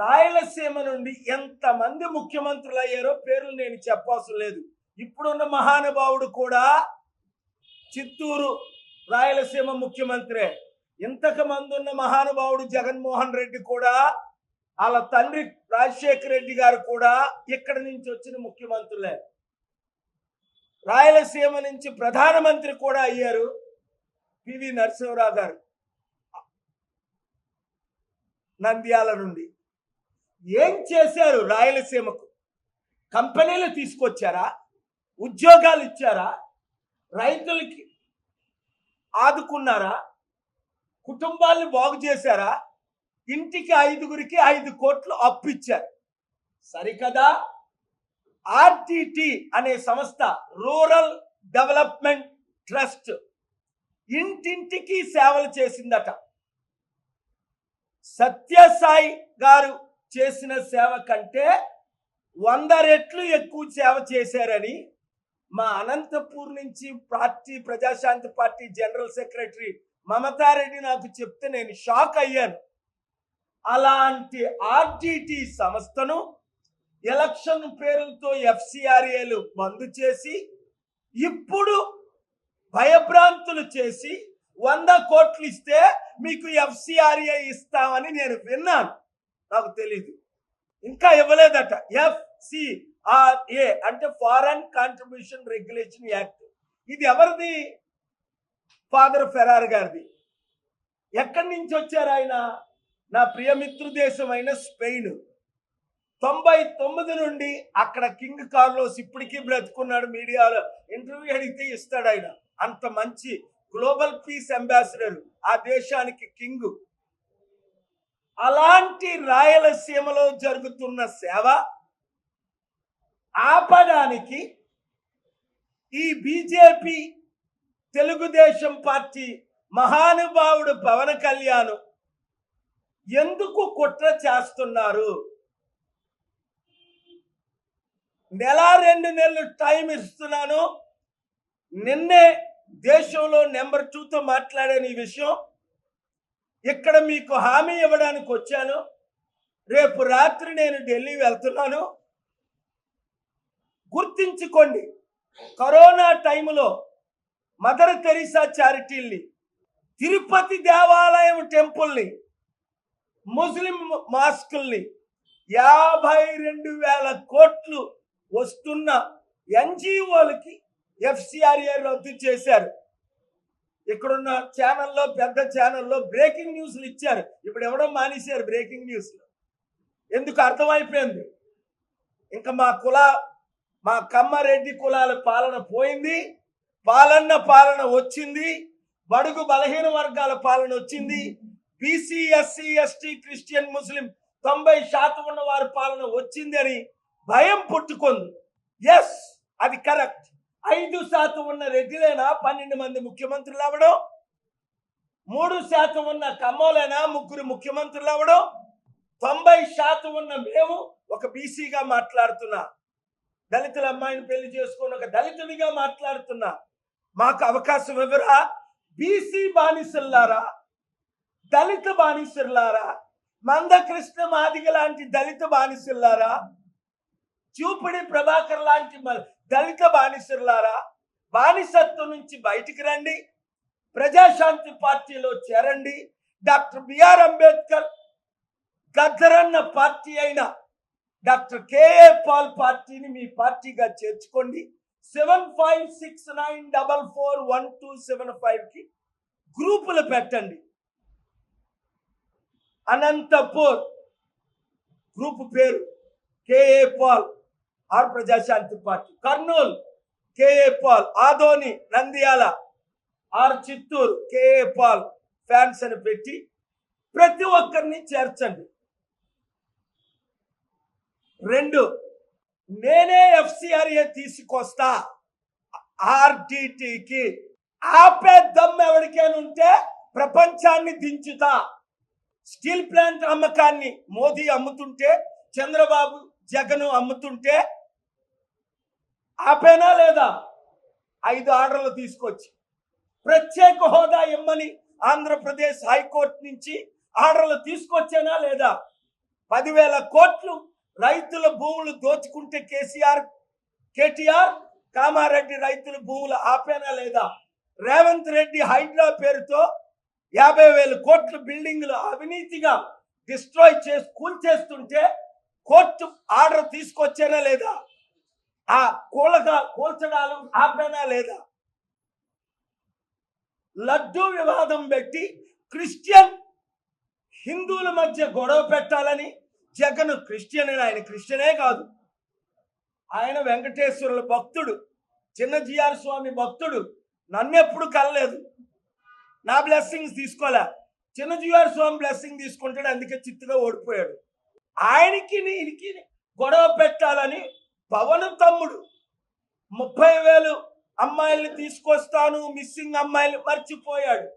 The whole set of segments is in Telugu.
రాయలసీమ నుండి ఎంతమంది ముఖ్యమంత్రులు అయ్యారో పేర్లు నేను చెప్పవసరం లేదు. ఇప్పుడున్న మహానుభావుడు కూడా చిత్తూరు రాయలసీమ ముఖ్యమంత్రే. ఇంతకు మంది ఉన్న మహానుభావుడు జగన్మోహన్ రెడ్డి కూడా వాళ్ళ తండ్రి రాజశేఖర రెడ్డి గారు కూడా ఇక్కడి నుంచి వచ్చిన ముఖ్యమంత్రులే. రాయలసీమ నుంచి ప్రధానమంత్రి కూడా అయ్యారు పివి నరసింహరావు గారు. నంద్యాల నుండి. ఏం చేశారు రాయలసీమకు? కంపెనీలు తీసుకొచ్చారా? ఉద్యోగాలు ఇచ్చారా? రైతులకి ఆదుకున్నారా? కుటుంబాలను బాగు చేశారా? ఇంటికి ఐదుగురికి ఐదు కోట్లు అప్పు ఇచ్చారు సరికదా? ఆర్టీటీ అనే సంస్థ రూరల్ డెవలప్మెంట్ ట్రస్ట్ ఇంటింటికి సేవలు చేసిందట. సత్యసాయి గారు చేసిన సేవ కంటే వంద రెట్లు ఎక్కువ సేవ చేశారని మా అనంతపూర్ నుంచి party Praja Shanti party general secretary Mamatha Reddy నాకు చెప్తే నేను షాక్ అయ్యాను. అలాంటి ఆర్టీటీ సంస్థను ఎలక్షన్ పేరుతో ఎఫ్సిఆర్ఏలు బంద్ చేసి ఇప్పుడు భయభ్రాంతులు చేసి వంద కోట్లు ఇస్తే మీకు ఎఫ్సిఆర్ఏ ఇస్తామని నేను విన్నాను. నాకు తెలియదు ఇంకా ఇవ్వలేదట. ఎఫ్సిఆర్ఏ అంటే ఫారెన్ కాంట్రిబ్యూషన్ రెగ్యులేషన్ యాక్ట్ ఇది ఎవరిది? ఫాదర్ ఫెరార్ గారిది. ఎక్కడి నుంచి వచ్చారు ఆయన? నా ప్రియమిత్రు దేశమైన స్పెయిన్. తొంభై తొమ్మిది నుండి అక్కడ కింగ్ కార్లోస్ ఇప్పటికీ బ్రతుకున్నాడు మీడియాలో. ఇంటర్వ్యూ అడిగితే ఇస్తాడు ఆయన. అంత మంచి గ్లోబల్ పీస్ అంబాసిడర్. ఆ దేశానికి కింగ్. అలాంటి రాయలసీమలో జరుగుతున్న సేవ ఆపడానికి ఈ బీజేపీ తెలుగుదేశం పార్టీ మహానుభావుడు పవన్ కళ్యాణ్ ఎందుకు కుట్ర చేస్తున్నారు? నెల రెండు నెలలు టైం ఇస్తున్నాను. నిన్నే దేశంలో నెంబర్ టూతో మాట్లాడాను ఈ విషయం. ఇక్కడ మీకు హామీ ఇవ్వడానికి వచ్చాను రేపు రాత్రి నేను ఢిల్లీ వెళ్తున్నాను. గుర్తించుకోండి కరోనా టైంలో మదర్ తెరీసా చారిటీల్ని తిరుపతి దేవాలయం టెంపుల్ని ముస్లిం మాస్కుల్ని యాభై రెండు వేల కోట్లు వస్తున్న ఎన్జిఓలకి ఎఫ్సిఆర్ఏ రద్దు చేశారు. ఇక్కడున్న ఛానల్లో పెద్ద ఛానల్లో బ్రేకింగ్ న్యూస్లు ఇచ్చారు. ఇప్పుడు ఎవడో మానేశారు బ్రేకింగ్ న్యూస్లు ఎందుకు అర్థమైపోయింది? ఇంకా మా కుల మా కమ్మారెడ్డి కులాల పాలన పోయింది. పాలన్న పాలన వచ్చింది. బడుగు బలహీన వర్గాల పాలన వచ్చింది. BC SC ST Christian Muslim తొంభై శాతం ఉన్న వారి పాలన వచ్చింది అని భయం పుట్టుకుంది. ఎస్ అది కరెక్ట్ ఐదు శాతం ఉన్న రెడ్డిలేనా పన్నెండు మంది ముఖ్యమంత్రులు అవ్వడం మూడు శాతం ఉన్న కమ్మోలేనా ముగ్గురు ముఖ్యమంత్రులు అవ్వడం తొంభై శాతం ఉన్న మేము ఒక బీసీగా మాట్లాడుతున్నా. దళితుల అమ్మాయిని పెళ్ళి చేసుకుని ఒక దళితుడిగా మాట్లాడుతున్నా. మాకు అవకాశం ఇవ్వరా బీసీ బానిసల్లారా? దళిత బానిసల్లారా? మందకృష్ణ మాదిగ లాంటి దళిత బానిసల్లారా? చూపిడి ప్రభాకర్ లాంటి దళిత బానిసరులారా బానిసత్వం నుంచి బయటికి రండి. ప్రజాశాంతి పార్టీలో చేరండి. డాక్టర్ బిఆర్ అంబేద్కర్ గద్దరన్న పార్టీ అయిన డాక్టర్ కేఏ పాల్ పార్టీని మీ పార్టీగా చేర్చుకోండి. Seven five six nine double four one two seven ఫైవ్కి గ్రూపులు పెట్టండి. అనంతపూర్ గ్రూప్ పేరు KA Paul or Praja Shanti party Kurnool KA Paul Adoni Nandyal or Chittoor KA Paul fans అని పెట్టి ప్రతి ఒక్కరిని చేర్చండి. రెండు నేనే ఎఫ్సిఆర్ఏ తీసుకొస్తా. ఆర్టీటీకి ఆపే దమ్ ఎవరికైనా ఉంటే ప్రపంచాన్ని దించుతా. స్టీల్ ప్లాంట్ అమ్మకాన్ని మోదీ అమ్ముతుంటే చంద్రబాబు జగన్ అమ్ముతుంటే ఆపేనా లేదా? ఐదు ఆర్డర్లు తీసుకొచ్చి ప్రత్యేక హోదా ఇమ్మని ఆంధ్రప్రదేశ్ హైకోర్టు నుంచి ఆర్డర్లు తీసుకొచ్చానా లేదా? పదివేల కోట్లు రైతుల భూములు దోచుకుంటే కేసీఆర్ కేటీఆర్ కామారెడ్డి రైతుల భూములు ఆపేనా లేదా? రేవంత్ రెడ్డి హైడ్రా పేరుతో యాభై వేల కోట్ల బిల్డింగ్లు అవినీతిగా డిస్ట్రాయ్ చేసి కూల్చేస్తుంటే కోర్టు ఆర్డర్ తీసుకొచ్చేనా లేదా? ఆ కూలగా కూల్చడాలు ఆపేనా లేదా? లడ్డూ వివాదం పెట్టి క్రిస్టియన్ హిందువుల మధ్య గొడవ పెట్టాలని జగన్ క్రిస్టియన్ ఆయన క్రిస్టియనే కాదు. ఆయన వెంకటేశ్వరుల భక్తుడు చిన్న జిఆర్ స్వామి భక్తుడు. నన్ను ఎప్పుడు కలలేదు. నా బ్లెస్సింగ్స్ తీసుకోలే. చిన్న జిఆర్ స్వామి బ్లెస్సింగ్ తీసుకుంటాడు అందుకే చిత్తుగా ఓడిపోయాడు. ఆయనకి నీనికి గొడవ పెట్టాలని పవన్ తమ్ముడు. ముప్పై వేలు అమ్మాయిల్ని తీసుకొస్తాను మిస్సింగ్ అమ్మాయిలు మర్చిపోయాడు.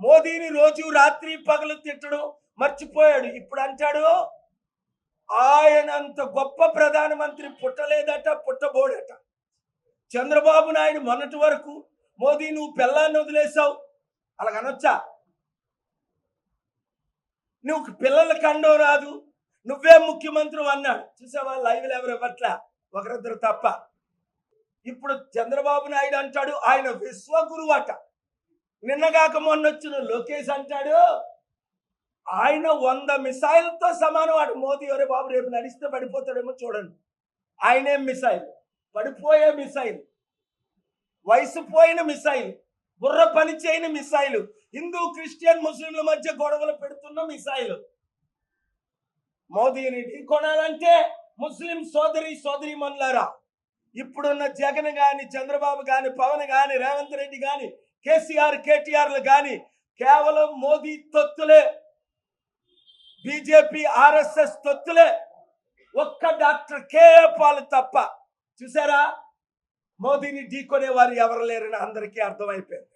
మోదీని రోజు రాత్రి పగలు తిట్టడం మర్చిపోయాడు. ఇప్పుడు అంటాడు ఆయనంత గొప్ప ప్రధానమంత్రి పుట్టలేదట పుట్టబోడట. చంద్రబాబు నాయుడు మొన్నటి వరకు మోదీ నువ్వు పిల్లాన్ని వదిలేసావు అలాగనొచ్చా? నువ్వు పిల్లల కండో రాదు. నువ్వే ముఖ్యమంత్రి అన్నాడు. చూసావా? లైవ్లు ఎవరు ఇవ్వట్లా? ఒకరిద్దరు తప్ప. ఇప్పుడు చంద్రబాబు నాయుడు అంటాడు ఆయన విశ్వగురువు అట నిన్నగాక మొన్న వచ్చిన లోకేష్ అంటాడు ఆయన వంద మిసైల్తో సమానం. వాడు మోదీ ఎవరే బాబు రేపు నడిస్తే పడిపోతాడేమో చూడండి. ఆయనేం మిసైల్ పడిపోయే మిసైల్ వయసు పోయిన మిసైల్ బుర్ర పని చేయని మిసైల్ హిందూ క్రిస్టియన్ ముస్లింల మధ్య గొడవలు పెడుతున్న మిసైల్. మోదీని ఢీ కొనాలంటే ముస్లిం సోదరి సోదరి మనులారా ఇప్పుడున్న జగన్ గాని చంద్రబాబు గాని పవన్ గాని రేవంత్ రెడ్డి గాని కేసీఆర్ కేటీఆర్లు గాని కేవలం మోదీ తొత్తులే బీజేపీ ఆర్ఎస్ఎస్ తొత్తులే ఒక్క డాక్టర్ కేఏ పాల్ తప్ప. చూసారా? మోదీని ఢీకొనే వారు ఎవరు లేరని అందరికీ అర్థమైపోయింది.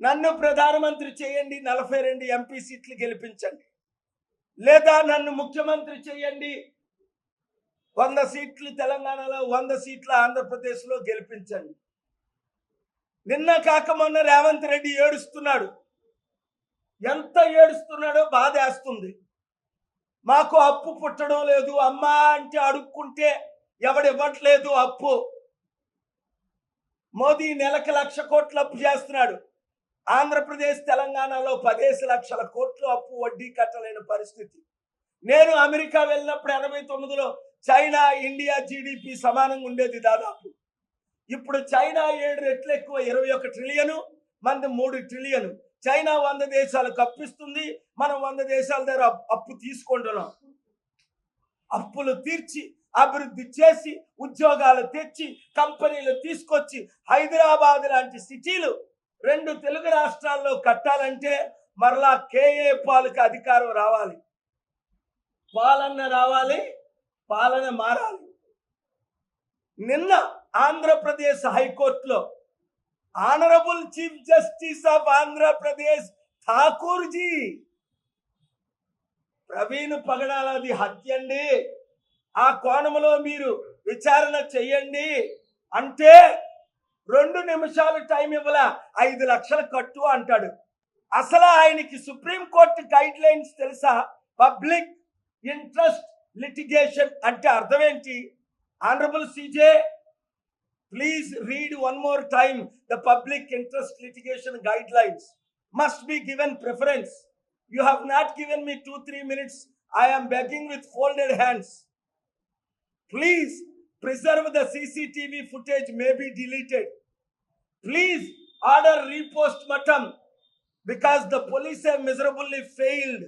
నన్ను ప్రధానమంత్రి చేయండి నలభై రెండు ఎంపీ సీట్లు గెలిపించండి. లేదా నన్ను ముఖ్యమంత్రి చేయండి వంద సీట్లు తెలంగాణలో వంద సీట్లు ఆంధ్రప్రదేశ్లో గెలిపించండి. నిన్న కాక మొన్న రేవంత్ రెడ్డి ఏడుస్తున్నాడు. ఎంత ఏడుస్తున్నాడో బాధేస్తుంది. మాకు అప్పు పుట్టడం లేదు. అమ్మా అంటే అడుక్కుంటే ఎవడివ్వట్లేదు అప్పు. మోదీ నెలకు లక్ష కోట్లు అప్పు చేస్తున్నాడు. ఆంధ్రప్రదేశ్ తెలంగాణలో పదేసి లక్షల కోట్లు అప్పు వడ్డీ కట్టలేని పరిస్థితి. నేను అమెరికా వెళ్ళినప్పుడు ఎనభై తొమ్మిదిలో చైనా ఇండియా జీడిపి సమానంగా ఉండేది దాదాపు. ఇప్పుడు చైనా ఏడు రెట్లు ఎక్కువ ఇరవై ఒక ట్రిలియను మంది మూడు ట్రిలియను చైనా వంద దేశాలు కప్పిస్తుంది మనం వంద దేశాల దగ్గర అప్పు తీసుకుంటున్నాం. అప్పులు తీర్చి అభివృద్ధి చేసి ఉద్యోగాలు తెచ్చి కంపెనీలు తీసుకొచ్చి హైదరాబాద్ లాంటి సిటీలు రెండు తెలుగు రాష్ట్రాల్లో కట్టాలంటే మరలా కేఏ పాలకు అధికారం రావాలి. పాలన్న రావాలి పాలన మారాలి. నిన్న ఆంధ్రప్రదేశ్ హైకోర్టులో honourable chief justice of Andhra Pradesh Thakurji Praveen పగడాలది హత్య అండి ఆ కోణంలో మీరు విచారణ చెయ్యండి అంటే రెండు నిమిషాలు టైం ఇవ్వాల ఐదు లక్షల కట్టు అంటాడు. అసలు ఆయనకి సుప్రీం కోర్టు గైడ్ లైన్స్ తెలుసా? పబ్లిక్ ఇంట్రెస్ట్ లిటిగేషన్ అంటే అర్థం ఏంటి honourable CJ please read one more time the public interest litigation guidelines must be given preference you have not given me two three minutes I am begging with folded hands please preserve the CCTV footage may be deleted. Please order repost-mortem because the police have miserably failed.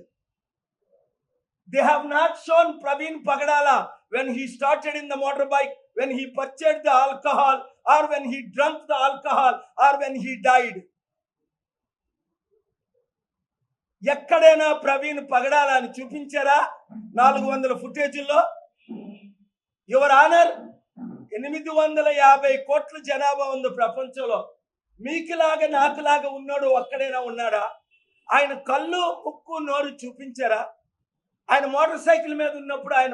They have not shown Praveen Pagadala when he started in the motorbike, when he purchased the alcohol, or when he drank the alcohol, or when he died. ఎక్కడైనా ప్రవీణ్ పగడాల అని చూపించారా నాలుగు వందల ఫుటేజీల్లో యువర్ ఆనర్ ఎనిమిది వందల యాభై కోట్ల జనాభా ఉంది ప్రపంచంలో మీకులాగా నాకులాగా ఉన్నాడు ఒక్కడైనా ఉన్నాడా ఆయన కళ్ళు ముక్కు నోరు చూపించారా ఆయన మోటార్ సైకిల్ మీద ఉన్నప్పుడు ఆయన